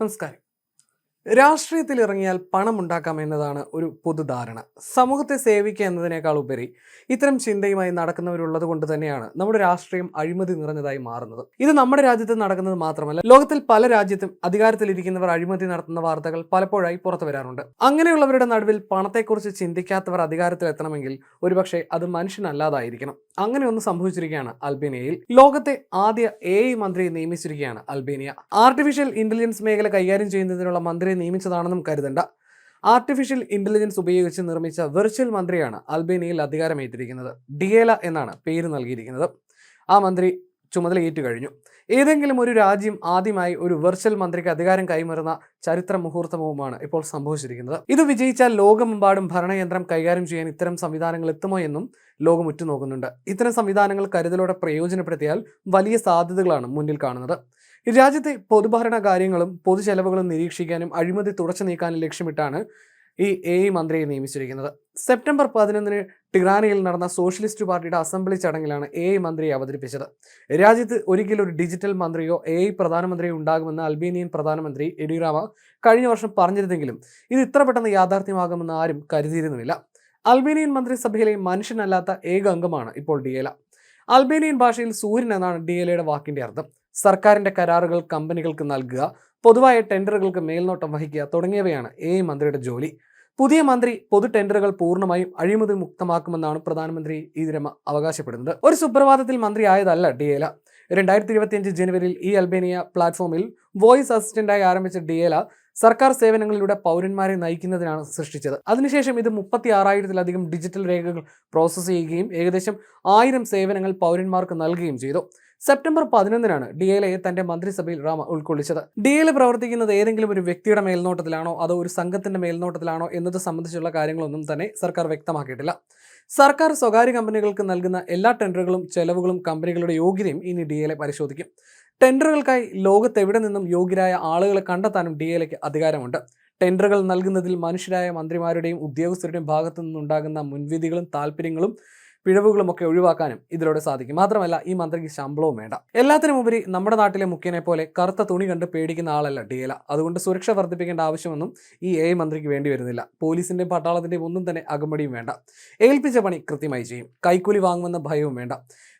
നമസ്കാരം. രാഷ്ട്രീയത്തിൽ ഇറങ്ങിയാൽ പണം ഉണ്ടാക്കാം എന്നതാണ് ഒരു പൊതുധാരണ. സമൂഹത്തെ സേവിക്കുക എന്നതിനേക്കാൾ ഉപരി ഇത്തരം ചിന്തയുമായി നടക്കുന്നവരുള്ളത് കൊണ്ട് തന്നെയാണ് നമ്മുടെ രാഷ്ട്രീയം അഴിമതി നിറഞ്ഞതായി മാറുന്നത്. ഇത് നമ്മുടെ രാജ്യത്ത് നടക്കുന്നത് മാത്രമല്ല ലോകത്തിൽ പല രാജ്യത്തും അധികാരത്തിലിരിക്കുന്നവർ അഴിമതി നടത്തുന്ന വാർത്തകൾ പലപ്പോഴായി പുറത്തു വരാറുണ്ട്. അങ്ങനെയുള്ളവരുടെ നടുവിൽ പണത്തെക്കുറിച്ച് ചിന്തിക്കാത്തവർ അധികാരത്തിലെത്തണമെങ്കിൽ ഒരുപക്ഷെ അത് മനുഷ്യനല്ലാതായിരിക്കണം. അങ്ങനെ ഒന്ന് സംഭവിച്ചിരിക്കുകയാണ് അൽബേനിയയിൽ. ലോകത്തെ ആദ്യ എ മന്ത്രിയെ നിയമിച്ചിരിക്കുകയാണ് അൽബേനിയ. ആർട്ടിഫിഷ്യൽ ഇന്റലിജൻസ് മേഖല കൈകാര്യം ചെയ്യുന്നതിനുള്ള മന്ത്രിയെ നിയമിച്ചതാണെന്നും കരുതണ്ട. ആർട്ടിഫിഷ്യൽ ഇന്റലിജൻസ് ഉപയോഗിച്ച് നിർമ്മിച്ച വെർച്വൽ മന്ത്രിയാണ് അൽബേനിയയിൽ അധികാരമേറ്റിരിക്കുന്നത്. ഡിയേല എന്നാണ് പേര് നൽകിയിരിക്കുന്നത്. ആ മന്ത്രി ചുമതല ഏറ്റുകഴിഞ്ഞു ഏതെങ്കിലും ഒരു രാജ്യം ആദ്യമായി ഒരു വെർച്വൽ മന്ത്രിക്ക് അധികാരം കൈമാറുന്ന ചരിത്ര മുഹൂർത്തവുമാണ് ഇപ്പോൾ സംഭവിച്ചിരിക്കുന്നത്. ഇത് വിജയിച്ചാൽ ലോകമെമ്പാടും ഭരണയന്ത്രം കൈകാര്യം ചെയ്യാൻ ഇത്തരം സംവിധാനങ്ങൾ എത്തുമോ എന്നും ലോകം ഉറ്റുനോക്കുന്നുണ്ട്. ഇത്തരം സംവിധാനങ്ങൾ കരുതലോടെ പ്രയോജനപ്പെടുത്തിയാൽ വലിയ സാധ്യതകളാണ് മുന്നിൽ കാണുന്നത്. രാജ്യത്തെ പൊതുഭരണ കാര്യങ്ങളും പൊതുചെലവുകളും നിരീക്ഷിക്കാനും അഴിമതി തുടച്ചു നീക്കാനും ലക്ഷ്യമിട്ടാണ് ഈ എ മന്ത്രിയെ നിയമിച്ചിരിക്കുന്നത്. സെപ്റ്റംബർ പതിനൊന്നിന് ടിറാനയിൽ നടന്ന സോഷ്യലിസ്റ്റ് പാർട്ടിയുടെ അസംബ്ലി ചടങ്ങിലാണ് എ ഐ മന്ത്രിയെ അവതരിപ്പിച്ചത്. രാജ്യത്ത് ഒരിക്കലും ഒരു ഡിജിറ്റൽ മന്ത്രിയോ എ ഐ പ്രധാനമന്ത്രിയോ ഉണ്ടാകുമെന്ന് അൽബേനിയൻ പ്രധാനമന്ത്രി യെഡ്യൂരാമ കഴിഞ്ഞ വർഷം പറഞ്ഞിരുന്നെങ്കിലും ഇത് ഇത്ര പെട്ടെന്ന് യാഥാർത്ഥ്യമാകുമെന്ന് ആരും കരുതിയിരുന്നുമില്ല അൽബേനിയൻ മന്ത്രിസഭയിലെ മനുഷ്യനല്ലാത്ത ഏക അംഗമാണ് ഇപ്പോൾ ഡിയേല. അൽബേനിയൻ ഭാഷയിൽ സൂര്യൻ എന്നാണ് ഡിയേലയുടെ വാക്കിന്റെ അർത്ഥം. സർക്കാരിന്റെ കരാറുകൾ കമ്പനികൾക്ക് നൽകുക പൊതുവായ ടെൻഡറുകൾക്ക് മേൽനോട്ടം വഹിക്കുക തുടങ്ങിയവയാണ് എ മന്ത്രിയുടെ ജോലി. പുതിയ മന്ത്രി പൊതു ടെൻഡറുകൾ പൂർണമായും അഴിമതി മുക്തമാക്കുമെന്നാണ് പ്രധാനമന്ത്രി ഇതിരമ അവകാശപ്പെടുന്നത്. ഒരു സുപ്രഭാതത്തിൽ മന്ത്രിയായതല്ല ഡിയേല. രണ്ടായിരത്തി ഇരുപത്തിയഞ്ച് ജനുവരിയിൽ ഈ അൽബേനിയ പ്ലാറ്റ്ഫോമിൽ വോയിസ് അസിസ്റ്റന്റായി ആരംഭിച്ച ഡിയേല സർക്കാർ സേവനങ്ങളിലൂടെ പൗരന്മാരെ നയിക്കുന്നതിനാണ് സൃഷ്ടിച്ചത്. അതിനുശേഷം ഇത് മുപ്പത്തി ആറായിരത്തിലധികം ഡിജിറ്റൽ രേഖകൾ പ്രോസസ്സ് ചെയ്യുകയും ഏകദേശം ആയിരം സേവനങ്ങൾ പൗരന്മാർക്ക് നൽകുകയും ചെയ്തു. സെപ്റ്റംബർ പതിനൊന്നിനാണ് ഡി എൽ എ തന്റെ മന്ത്രിസഭയിൽ റാമ ഉൾക്കൊള്ളിച്ചത്. ഡി എൽ പ്രവർത്തിക്കുന്നത് ഏതെങ്കിലും ഒരു വ്യക്തിയുടെ മേൽനോട്ടത്തിലാണോ അതോ ഒരു സംഘത്തിന്റെ മേൽനോട്ടത്തിലാണോ എന്നത് സംബന്ധിച്ചുള്ള കാര്യങ്ങളൊന്നും തന്നെ സർക്കാർ വ്യക്തമാക്കിയിട്ടില്ല. സർക്കാർ സ്വകാര്യ കമ്പനികൾക്ക് നൽകുന്ന എല്ലാ ടെൻഡറുകളും ചെലവുകളും കമ്പനികളുടെ യോഗ്യതയും ഇനി ഡി എൽ എ പരിശോധിക്കും. ടെൻഡറുകൾക്കായി ലോകത്തെവിടെ നിന്നും യോഗ്യരായ ആളുകളെ കണ്ടെത്താനും ഡി അധികാരമുണ്ട്. ടെൻഡറുകൾ നൽകുന്നതിൽ മനുഷ്യരായ മന്ത്രിമാരുടെയും ഉദ്യോഗസ്ഥരുടെയും ഭാഗത്തു നിന്നുണ്ടാകുന്ന മുൻവിധികളും താല്പര്യങ്ങളും പിഴവുകളും ഒക്കെ ഒഴിവാക്കാനും ഇതിലൂടെ സാധിക്കും. മാത്രമല്ല ഈ മന്ത്രിക്ക് ശമ്പളവും വേണ്ട. എല്ലാത്തിനും ഉപരി നമ്മുടെ നാട്ടിലെ മുഖ്യനെ പോലെ കറുത്ത തുണി കണ്ട് പേടിക്കുന്ന ആളല്ല ഡിയല. അതുകൊണ്ട് സുരക്ഷ വർദ്ധിപ്പിക്കേണ്ട ആവശ്യമൊന്നും ഈ എ മന്ത്രിക്ക് വേണ്ടി വരുന്നില്ല. പോലീസിന്റെയും പട്ടാളത്തിന്റെയും ഒന്നും തന്നെ അകമ്പടിയും വേണ്ട. ഏൽപ്പിച്ച പണി കൃത്യമായി ചെയ്യും. കൈക്കൂലി വാങ്ങുമെന്ന ഭയവും വേണ്ട.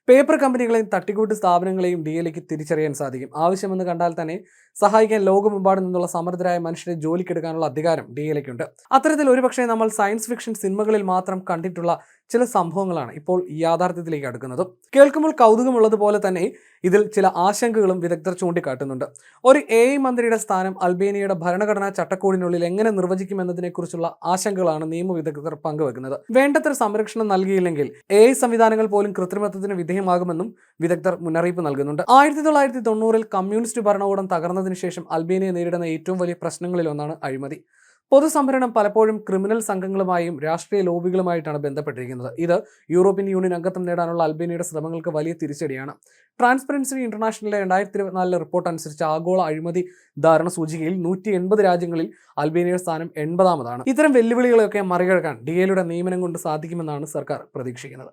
പേപ്പർ കമ്പനികളെയും തട്ടിക്കൂട്ട് സ്ഥാപനങ്ങളെയും ഡി എലേക്ക് തിരിച്ചറിയാൻ സാധിക്കും. ആവശ്യമെന്ന് കണ്ടാൽ തന്നെ സഹായിക്കാൻ ലോകമെമ്പാടും നിന്നുള്ള സമർത്ഥരായ മനുഷ്യരെ ജോലിക്കെടുക്കാനുള്ള അധികാരം ഡി എലയ്ക്കുണ്ട് അത്തരത്തിൽ ഒരുപക്ഷെ നമ്മൾ സയൻസ് ഫിക്ഷൻ സിനിമകളിൽ മാത്രം കണ്ടിട്ടുള്ള ചില സംഭവങ്ങളാണ് ഇപ്പോൾ യാഥാർത്ഥ്യത്തിലേക്ക് അടുക്കുന്നത്. കേൾക്കുമ്പോൾ കൗതുകമുള്ളതുപോലെ തന്നെ ഇതിൽ ചില ആശങ്കകളും വിദഗ്ധർ ചൂണ്ടിക്കാട്ടുന്നുണ്ട്. ഒരു എ ഐ മന്ത്രിയുടെ സ്ഥാനം അൽബേനിയയുടെ ഭരണഘടനാ ചട്ടക്കൂടിനുള്ളിൽ എങ്ങനെ നിർവചിക്കുമെന്നതിനെക്കുറിച്ചുള്ള ആശങ്കകളാണ് നിയമവിദഗ്ധർ പങ്കുവെക്കുന്നത്. വേണ്ടത്ര സംരക്ഷണം നൽകിയില്ലെങ്കിൽ എ സംവിധാനങ്ങൾ പോലും കൃത്രിമത്വത്തിന് വിധേയമാകുമെന്നും വിദഗ്ധർ മുന്നറിയിപ്പ് നൽകുന്നുണ്ട്. ആയിരത്തി തൊള്ളായിരത്തി തൊണ്ണൂറിൽ കമ്മ്യൂണിസ്റ്റ് ഭരണകൂടം തകർന്നതിന് ശേഷം അൽബേനിയ നേരിടുന്ന ഏറ്റവും വലിയ പ്രശ്നങ്ങളിലൊന്നാണ് അഴിമതി. പൊതുസംഭരണം പലപ്പോഴും ക്രിമിനൽ സംഘങ്ങളുമായും രാഷ്ട്രീയ ലോബികളുമായിട്ടാണ് ബന്ധപ്പെട്ടിരിക്കുന്നത്. ഇത് യൂറോപ്യൻ യൂണിയൻ അംഗത്വം നേടാനുള്ള അൽബേനിയയുടെ ശ്രമങ്ങൾക്ക് വലിയ തിരിച്ചടിയാണ്. ട്രാൻസ്പെറൻസി ഇന്റർനാഷണലിലെ രണ്ടായിരത്തി ഇരുപത്തിനാലിലെ റിപ്പോർട്ട് അനുസരിച്ച് ആഗോള അഴിമതി ധാരണ സൂചികയിൽ നൂറ്റി എൺപത് രാജ്യങ്ങളിൽ അൽബേനിയയുടെ സ്ഥാനം എൺപതാമതാണ്. ഇത്തരം വെല്ലുവിളികളെയൊക്കെ മറികടക്കാൻ ഡി എയുടെ നിയമനം കൊണ്ട് സാധിക്കുമെന്നാണ് സർക്കാർ പ്രതീക്ഷിക്കുന്നത്.